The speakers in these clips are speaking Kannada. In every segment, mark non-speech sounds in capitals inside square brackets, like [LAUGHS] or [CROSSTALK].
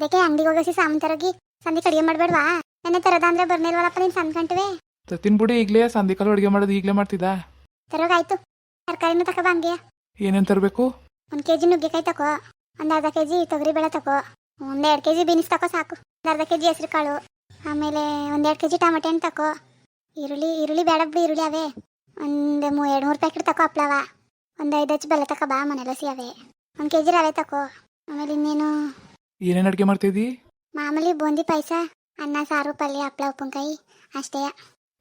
ಅದಕ್ಕೆ ಅಂಗಡಿಗೆ ಹೋಗಿ ಸಾಮಾನು ತರೋಗಿ ಸಂಧಿ ಅಡಿಗೆ ಮಾಡ್ಬೇಡ್ವಾ? ನೆನ್ನೆ ತರದ ಅಂದ್ರೆ ಬರ್ನಿಲ್ವಲ್ಲಪ್ಪ ನೀನು ಸಂದ್ ತಿನ್ ಬಿಡಿ ಈಗಲೇ ಸಂಧಿಕಾಲು ಅಡುಗೆ ಮಾಡೋದು ಈಗಲೇ ಮಾಡ್ತಿದ್ದ? ತರೋಗಾಯ್ತು. ತರಕಾರಿನೂ ತಕ ಬಂಗೆ ಏನೇನು ತರಬೇಕು? ಒಂದು ಕೆ ಜಿ ನುಗ್ಗೆಕಾಯಿ ತಕೋ ಒಂದು ಅರ್ಧ ಕೆ ಜಿ ತೊಗರಿ ಬೇಳೆ ತಕೋ ಒಂದು ಎರಡು ಕೆ ಜಿ ಬೀನ್ಸ್ ತಕೋ ಸಾಕು ಒಂದು ಅರ್ಧ ಕೆ ಜಿ ಹೆಸರು ಕಾಳು ಆಮೇಲೆ ಒಂದು ಎರಡು ಕೆ ಜಿ ಟಮಾಟೆ ಹಣ್ಣು ತಕೋ. ಈರುಳ್ಳಿ ಈರುಳ್ಳಿ ಬೇಡ ಬಿಡು ಈರುಳ್ಳಿ ಅವೇ. ಒಂದು ಮೂ ಎರಡು ಮೂರು ಪ್ಯಾಕೆಟ್ ತಕೋ ಹಪ್ಳವ. ಒಂದು ಐದು ಹಚ್ಚಿ ಬೆಲ್ಲ ತಕ ಬಾ ಮನೆಲ್ಲ ಲಸಿ ಒಂದು ಕೆ ಜಿ ರವೆ ತಕೋ. ಆಮೇಲೆ ಇನ್ನೇನು? ಏನೇನು ಅಡುಗೆ ಮಾಡ್ತಿದ್ದಿ? ಮಾಮೂಲಿ ಬೂಂದಿ ಪಾಯಸ ಅನ್ನ ಸಾರು ಪಲ್ಯ ಹಪ್ಳ ಉಪ್ಪಿನಕಾಯಿ ಅಷ್ಟೇ.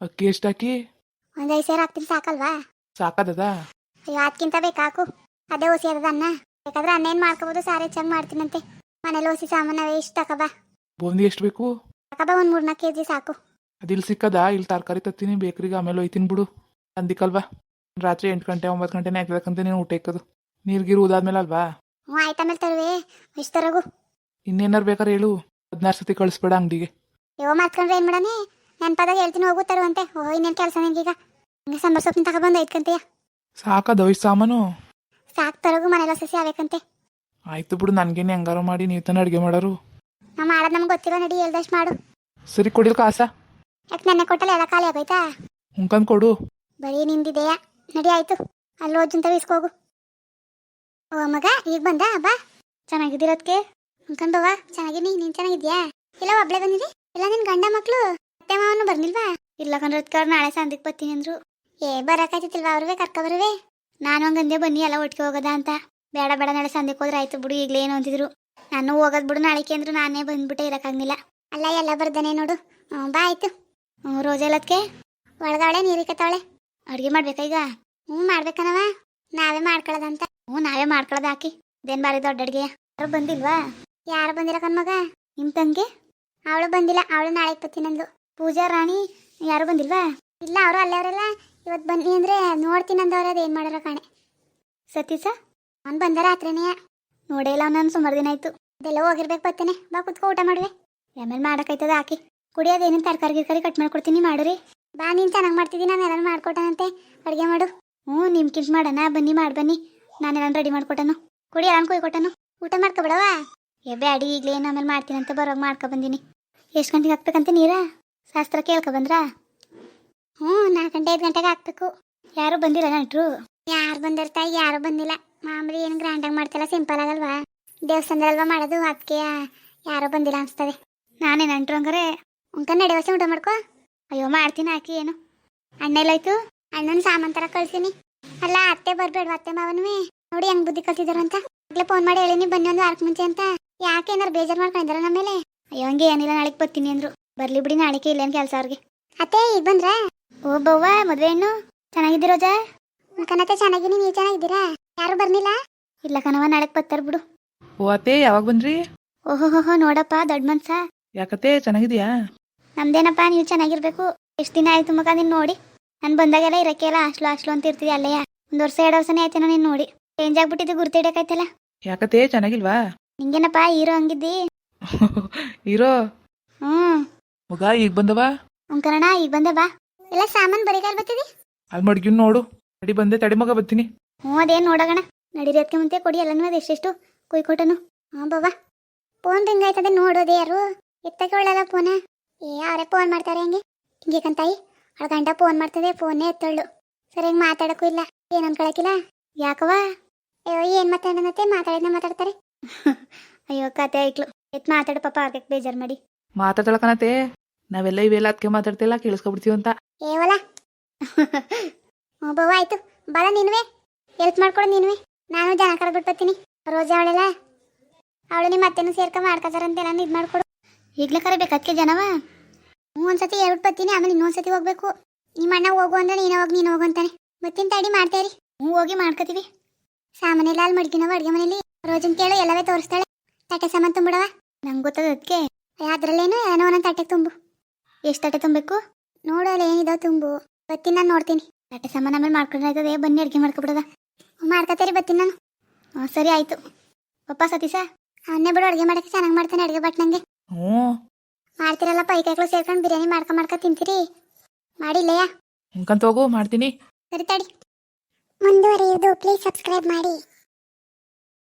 ಅಕ್ಕಿ ಎಷ್ಟು ಹಾಕಿ? ಒಂದು ಐದು ಸೇರು ಹಾಕ್ತೀನಿ ಸಾಕಲ್ವಾ? ಸಾಕದದ? ಅಯ್ಯೋ ಅದಕ್ಕಿಂತ ಬೇಕಾಕು ಅದೇ ಓಸಿ ಅದ ಅನ್ನ. ಬೇಕಾದ್ರೆ ಅನ್ನ ಏನ್ ಮಾಡ್ಕೋಬಹುದು ಸಾರು ಚಂದ ಮಾಡ್ತೀನಂತೆ. ಮನೇಲಿ ಓಸಿ ಸಾಮಾನವೇ ಇಷ್ಟು ತಕಬಾ ಬೂಂದಿ ಎಷ್ಟು ಬೇಕು? ತಕಬಾ ಒಂದು ಮೂರ್ನಾಲ್ಕು ಕೆ ಜಿ ಸಾಕು ಅದಿಲ್ಲಿ ಸಿಕ್ಕದ? ಇಲ್ಲಿ ತರಕಾರಿ ತತ್ತೀನಿ ಬೇಕ್ರಿಗೆ ಆಮೇಲೆ ಒಯ್ತೀನಿ ಬಿಡು. ಅಂದಿಕಲ್ವಾ ರಾತ್ರಿ ಎಂಟು ಗಂಟೆ ಒಂಬತ್ತು ಗಂಟೆನೇ ಆಗ್ಬೇಕಂತ ನೀನು ಊಟ ಇಕ್ಕದು. ನೀರು ಗೀರು ಉದಾದ್ಮೇಲೆ ಅಲ್ವಾ? ಹ್ಞೂ ಆಯ್ತು ಆಮೇಲೆ ತರುವೆ. ಇಷ್ಟರಗು ಇನ್ನೇನಾರು ಬೇಕಾದ್ರೆ ಹೇಳು. ಹದಿನಾರು ಸತಿ ಕಳಿಸ್ಬೇಡ ಅಂಗಡಿಗೆ. ಯೋ ಮಾಡ್ಕೊಂಡ್ರೆ ಏನು ನನ್ನ ಪದ ಹೇಳ್ತೀನಿ ಹೋಗು ಅಂತೆ ಓ ಇನ್ನೇನು ಕೆಲಸ ನಿಂಗೀಗ? ಹಂಗೆ ಸಾಂಬಾರ್ ಸೊಪ್ಪಿನ ತಗೊಬಂದು ಗಂಟೆಯ ಸಾಕದ ವಯಸ್ಸು ಸಾಮಾನು? ಸಾಕ್ ತರಗು ಮನೆಲ್ಲ ಸಸಿ ಆಗ್ಬೇಕಂತೆ ಆಯ್ತು ಬಿಡು ನನಗೇನು ಹೆಂಗಾರು ಮಾಡಿ ನೀವು ತಾನೇ ಅಡುಗೆ ಮಾಡೋರು. ನಾ ಮಾಡೋದು ನಮ್ಗೆ ಗೊತ್ತಿರೋ ನಡಿ ಹೇಳ್ದಷ್ಟು ಮಾಡು. ಸರಿ ಕೊಡಿಲ್ ಕಾಸ? ಯಾಕೆ ನೆನ್ನೆ ಕೊಟ್ಟಲ್ಲ ಎಲ್ಲ ಖಾಲಿ ಆಗೋಯ್ತಾ? ಹುಂಕಂದ್ ಕೊಡು. ಬರೀ ನಿಂದಿದೆಯಾ? ನಡಿ ಆಯ್ತು. ಅಲ್ಲಿ ಓಜಂತ ಇಸ್ಕೋಗು ಓ ಮಗ ಈಗ ಬಂದ? ಬಾ. ಚೆನ್ನಾಗಿದ್ದೀರದ್ಕೆ ಅನ್ಕೊಂಡವ ಚೆನ್ನಾಗಿನಿ ನೀನ್ ಚೆನ್ನಾಗಿದ್ಯಾ? ಇಲ್ಲ ಒಬ್ಳೆ ಬಂದಿದೆ. ಇಲ್ಲ ನಿನ್ ಗಂಡ ಮಕ್ಳು? ಅತ್ತೆ ಮಾವನು ಬರ್ನಿಲ್ವಾ ಇಲ್ಲ ಕಣ್ರತ್ಕರ್ ನಾಳೆ ಸಂದಿಗ್ ಬರ್ತೀನಿ ಅಂದ್ರು. ಏ ಬರಕಾಯ್ತಿಲ್ವಾ ಅವ್ರವೇ ಕರ್ಕ ಬರುವೆ? ನಾನು ಹಂಗಂದೆ ಬನ್ನಿ, ಎಲ್ಲ ಒಟ್ಟಿಗೆ ಹೋಗೋದ ಅಂತ. ಬೇಡ ಬೇಡ, ನಾಳೆ ಸಂದಿಗ್ ಹೋದ್ರೆ ಆಯ್ತು ಬಿಡು, ಈಗಲೇ ಏನು ಅಂತಿದ್ರು ನಾನು ಹೋಗೋದ್ ಬಿಡು ನಾಳೆಗೆ ಅಂದ್ರು ನಾನೇ ಬಂದ್ಬಿಟ್ಟೆ, ಇರಕ್ಕಾಗ್ಲಿಲ್ಲ. ಅಲ್ಲ, ಎಲ್ಲ ಬರ್ದಾನೆ ನೋಡು. ಬಾ, ಆಯ್ತು. ಹ್ಞೂ ರೋಜೆಲ್ಲದ್ಕೆ ಒಳಗವಳೆ ನೀರಿಕತ್ತವಳೆ ಅಡ್ಗೆ ಮಾಡ್ಬೇಕಾ ಈಗ? ಹ್ಞೂ ಮಾಡ್ಬೇಕನವ ನಾವೇ ಮಾಡ್ಕೊಳ್ಳೋದಂತ. ಹ್ಞೂ ನಾವೇ ಮಾಡ್ಕೊಳ್ಳೋದು ಹಾಕಿ ಇದೇನ್ ಬಾರಿ ದೊಡ್ಡ ಅಡುಗೆ ಯಾರು ಬಂದಿಲ್ವಾ? ಯಾರು ಬಂದಿಲ್ಲ ಕಣ್ಮಗ ನಿಮ್ ತಂಗಿ? ಅವಳು ಬಂದಿಲ್ಲ, ಅವಳು ನಾಳೆ ಬತ್ತೀನಂದ್ಲು ಪೂಜಾ, ರಾಣಿ, ಯಾರು ಬಂದಿಲ್ವಾ? ಇಲ್ಲ, ಅವರು ಅಲ್ಲವರೆಲ್ಲ. ಇವತ್ತು ಬನ್ನಿ ಅಂದ್ರೆ ನೋಡ್ತೀನಿ ಅಂದವ್ರೆ, ಅದೇನ್ ಮಾಡಾರ ಕಾಣೆ. ಸತೀಸ ಅವ್ನು ಬಂದ ರಾತ್ರಿನೇ. ನೋಡೇ ಇಲ್ಲ ನಾನು ಸುಮಾರು ದಿನ ಆಯ್ತು. ಅದೆಲ್ಲ ಹೋಗಿರ್ಬೇಕು ಬತ್ತೇನೆ ಬಾ ಕುತ್ಕೊ, ಊಟ ಮಾಡುವೆ. ಆಮೇಲೆ ಮಾಡಕ್ಕೈತದ ಹಾಕಿ ಕುಡಿಯೋದೇನು ತರಕಾರಿ, ಗಿರ್ಕಾರಿ ಕಟ್ ಮಾಡ್ಕೊಡ್ತೀನಿ, ಮಾಡಿರಿ. ಬಾ, ನೀನು ಚೆನ್ನಾಗಿ ಮಾಡ್ತಿದ್ದೀನಿ, ನಾನು ಎಲ್ಲ ಮಾಡ್ಕೊಟ್ಟನಂತೆ. ಅಡುಗೆ ಮಾಡು. ಹ್ಞೂ ನಿಮ್ ಕಿಂಚ್ ಮಾಡೋಣ. ಬನ್ನಿ, ಮಾಡಿ ಬನ್ನಿ. ನಾನು ನಾನೆಲ್ಲ ರೆಡಿ ಮಾಡ್ಕೊಟ್ಟನು. ಕುಡಿ ಕುಯ್ ಕೊಟ್ಟನು ಊಟ ಮಾಡ್ಕೊಬಿಡವ ಏ ಬ್ಯಾಡಿ ಈಗಲೇ ಏನು ಆಮೇಲೆ ಮಾಡ್ತೀನಂತ ಬರೋವಾಗ ಮಾಡ್ಕೊ ಬಂದೀನಿ. ಎಷ್ಟು ಗಂಟೆಗೆ ಹಾಕ್ಬೇಕಂತ ನೀರ? ಶಾಸ್ತ್ರ ಕೇಳ್ಕೊ ಬಂದ್ರಾ? ಹ್ಞೂ ನಾಲ್ಕು ಗಂಟೆ ಐದು ಗಂಟೆಗೆ ಹಾಕ್ಬೇಕು. ಯಾರು ಬಂದಿಲ್ಲ ನಟ್ರು ಯಾರು ಬಂದಿರ್ತಾ ಯಾರು ಬಂದಿಲ್ಲ. ಮಾಮೂಲಿ ಏನು ಗ್ರ್ಯಾಂಡಾಗಿ ಮಾಡ್ತಿಲ್ಲ ಸಿಂಪಲ್ ಆಗಲ್ವಾ? ದೇವಸ್ಥಾನದಲ್ವಾ ಮಾಡೋದು ಅದಕ್ಕೆ ಯಾರು ಬಂದಿಲ್ಲ ಅನ್ಸ್ತದೆ. ನಾನೇ ನಂಟ್ರು ಹಂಗಾರೆ. ಉಂಕ ನಡೆವಸೆ ಊಟ ಮಾಡ್ಕೋ. ಅಯ್ಯೋ ಮಾಡ್ತೀನಿ ಹಾಕಿ ಏನು? ಅಣ್ಣ ಆಯಿತು? ಅಣ್ಣನ ಸಾಮಾನು ಥರ ಕಳ್ಸಿನಿ. ಅಲ್ಲ ಅತ್ತೆ ಬರಬೇಡ ಅತ್ತೆ ಮಾವನವೇ? ನೋಡಿ ಹೆಂಗ್ ಬುದ್ಧಿ ಕಲ್ತಿದಾರ ಅಂತ ಆಗ್ಲೇ ಫೋನ್ ಮಾಡಿ ಹೇಳಿನಿ ಬನ್ನಿ ಒಂದು ವಾರಕ್ಕೆ ಮುಂಚೆ ಅಂತ. ಯಾಕೆ ಏನಾರು ಬೇಜಾರು ಮಾಡ್ಕೊಂಡಿದಾರ ನಮ್ಮ ಮೇಲೆ? ಅಯ್ಯೋ ಹಂಗೆ ಏನಿಲ್ಲ ನಾಳೆಗೆ ಬರ್ತೀನಿ ಅಂದ್ರು. ಬರ್ಲಿ ಬಿಡಿ ನಾಳೆಗೆ ಇಲ್ಲೇನು ಕೆಲಸ ಅವ್ರಿಗೆ. ಅತ್ತೆ ಈಗ ಬಂದ್ರ? ಓ ಬವ್ವ ಮದ್ವೆ ಹೆಣ್ಣು? ರೋಜಾ? ಕನತೆ ಚೆನ್ನಾಗಿನಿ ನೀವು ಚೆನ್ನಾಗಿದ್ದೀರಾ? ಯಾರು ಬರ್ನಿಲ್ಲ ಇಲ್ಲ ಕಣವ ನಾಳೆಗೆ ಬರ್ತಾರ ಬಿಡು. ಓ ಅತ್ತೆ ಯಾವಾಗ ಬಂದ್ರಿ? ಓಹೋ ನೋಡಪ್ಪ ದೊಡ್ಡ ಮನ್ಸ? ಯಾಕತ್ತೆ ಚೆನ್ನಾಗಿದ್ಯಾ? ನಮ್ದೇನಪ್ಪ ನೀವು ಚೆನ್ನಾಗಿರ್ಬೇಕು. ಎಷ್ಟು ದಿನ ಆಯ್ತು ಮಗ ನೀನ್ ನೋಡಿ? ನಾನು ಬಂದಾಗೆಲ್ಲ ಇರಕ್ಕೆಲ್ಲ ಅಷ್ಟು ಅಷ್ಟು ಅಂತ ಇರ್ತೀವಿ ಅಲ್ಲಯ್ಯ. ಒಂದು ವರ್ಷ ಎರಡು ವರ್ಷನೇ ಆಯ್ತೇನೋ ನೀನ್ ನೋಡಿ. ಚೇಂಜ್ ಆಗ್ಬಿಟ್ಟಿದ್ದು ಗುರ್ತಿಡಕಾಯ್ತಲ್ಲ ಯಾಕತ್ತೇ? ಚೆನ್ನಾಗಿಲ್ವಾ? ನಿಂಗೇನಪ್ಪ ಹೀರೋ ಹಂಗಿದ್ದಿ? [LAUGHS] ಹೀರೋ? ಹ್ಮ್. ಮಗ ಈಗ ಬಂದವ? ಕನ್ನಡ ಈಗ ಬಂದೆ ಬಾ. ಎಲ್ಲ ಸಾಮಾನು ಬರಿಗಾಲ್ ಬತ್ತಿದಿ? ಅಲ್ಲಿ ಮಡ್ಗಿನ್ ನೋಡು. ತಡಿ ಬಂದೆ ತಡಿ ಮಗ ಬರ್ತೀನಿ ಹ್ಞೂ ಅದೇನ್ ನೋಡೋಣ ನಡೀರಿ ಅದಕ್ಕೆ ಮುಂತೆ ಕೊಡಿ ಎಲ್ಲನೂ ಅದು ಎಷ್ಟೆಷ್ಟು ಕೊಯ್ಕೊಟನು. ಹಾ ಬಾಬಾ ಫೋನ್ ರಿಂಗ್ ಆಯ್ತದೆ ನೋಡೋದು ಯಾರು? ಎತ್ತಕ್ಕೆ ಒಳ್ಳಲ್ಲ ಫೋನ ಏ ಅವರೇ ಫೋನ್ ಮಾಡ್ತಾರೆ ಹಂಗೆ? ಹಿಂಗೆ ಕಂತಾಯಿ ಅವಳ ಗಂಟ ಫೋನ್ ಮಾಡ್ತದೆ ಫೋನೇ ಎತ್ತಳು. ಸರಿಯಾಗಿ ಮಾತಾಡಕ್ಕೂ ಇಲ್ಲ. ಏನು ಅನ್ಕೊಳಕಿಲ್ಲ? ಯಾಕವ ಅಯ್ಯೋ ಏನು ಮಾತಾಡನತ್ತೆ ಮಾತಾಡಿದ್ನ ಮಾತಾಡ್ತಾರೆ? ಅಯ್ಯೋ ಕತೆ ಐಕ್ಲು ಎತ್ ಮಾತಾಡು ಪಾಪ ಅವ್ರಿಗೆ ಬೇಜಾರು ಮಾಡಿ. ಮಾತಾಡ್ತಳಕನತೆ ನಾವೆಲ್ಲ ಇವೆಲ್ಲ ಅದಕ್ಕೆ ಮಾತಾಡ್ತಿಲ್ಲ ಕೇಳಿಸ್ಕೊಬಿಡ್ತೀವಿ ಅಂತ. ಏವಲ ಒಬ್ಬವ ಆಯ್ತು. ಬಲ ನೀನುವೆ. ಹೆಲ್ಪ್ ಮಾಡ್ಕೊಡು ನೀನುವೆ. ನಾನು ಜನ ಕರೆದ್ಬಿಟ್ಟು ಬರ್ತೀನಿ ರೋಜಾ ಅವಳೆಲ್ಲ. ಅವಳು ನಿಮ್ಮ ಅತ್ತೆನೂ ಸೇರ್ಕ ಮಾಡ್ಕೊತಾರಂತೆ ನಾನು ಇದು ಮಾಡ್ಕೊಡು. ಈಗಲೇ ಕರಿಬೇಕು ಅದಕ್ಕೆ ಜನವ? ಹ್ಞೂ ಒಂದ್ಸತಿ ಹೇಳ್ಬಿಟ್ಟು ಬರ್ತೀನಿ ಆಮೇಲೆ ಇನ್ನೊಂದ್ಸತಿ ಹೋಗ್ಬೇಕು. ನಿಮ್ಮ ಅಣ್ಣ ಹೋಗು ಅಂದ್ರೆ ನೀನು ಹೋಗಿ ನೀನು ಹೋಗು ಅಂತಾನೆ. ಮತ್ತಿನ ತಡಿ ಮಾಡ್ತೇರಿ ಹ್ಞೂ ಹೋಗಿ ಮಾಡ್ಕೋತೀವಿ. ಸಾಮಾನೆಲ್ಲ ಅಲ್ಲಿ ಮಡ್ಗಿನವ ಅಡುಗೆ ಮನೇಲಿ? ರೋಜನ್ ಕೇಳು ಎಲ್ಲವೇ ತೋರಿಸ್ತಾಳೆ. ತಟ್ಟೆ ಸಾಮಾನು ತುಂಬಿಡವ ನಂಗೆ ಗೊತ್ತದ ಅದಕ್ಕೆ ಅದ್ರಲ್ಲೇನು ಏನೋ ಒಂದೊಂದು ತಟ್ಟೆ ತುಂಬು. ಎಷ್ಟು ತಟ್ಟೆ ತುಂಬಬೇಕು? ನೋಡು ಅಲ್ಲಿ ಏನಿದಾವ ತುಂಬು. ಬತ್ತೀನಿ ನಾನು ನೋಡ್ತೀನಿ. ತಟ್ಟೆ ಸಾಮಾನು ಆಮೇಲೆ ಮಾಡ್ಕೊಂಡ್ರೆ ಆಯ್ತದೆ ಬನ್ನಿ ಅಡುಗೆ ಮಾಡ್ಕೊಬಿಡದ. ಮಾಡ್ಕೊತೀರಿ ಬತ್ತೀನಿ ನಾನು. ಹ್ಞೂ ಸರಿ ಆಯಿತು. ಪಪ್ಪ ಸತೀಶ? ಅವನ್ನೇ ಬಿಡು ಅಡುಗೆ ಮಾಡೋಕ್ಕೆ ಚೆನ್ನಾಗಿ ಮಾಡ್ತಾನೆ ಅಡುಗೆ ಬಟ್ ನಂಗೆ. ಹ್ಞೂ. ಮಾಡ್ತಿರಲ್ಲ ಪೈ ಕೈಗಳು ಸೇರ್ಕೊಂಡು ಬಿರಿಯಾನಿ ಮಾಡ್ಕೊ ಮಾಡ್ಕೊ ತಿಂತೀರಿ. ಮಾಡಿಲ್ಲಯ್ಯ ಹೋಗು ಮಾಡ್ತೀನಿ. ಸರಿ ತಡಿ. ಮುಂದುವರಿಯುವುದು. ಪ್ಲೀಸ್ ಸಬ್ಸ್ಕ್ರೈಬ್ ಮಾಡಿ.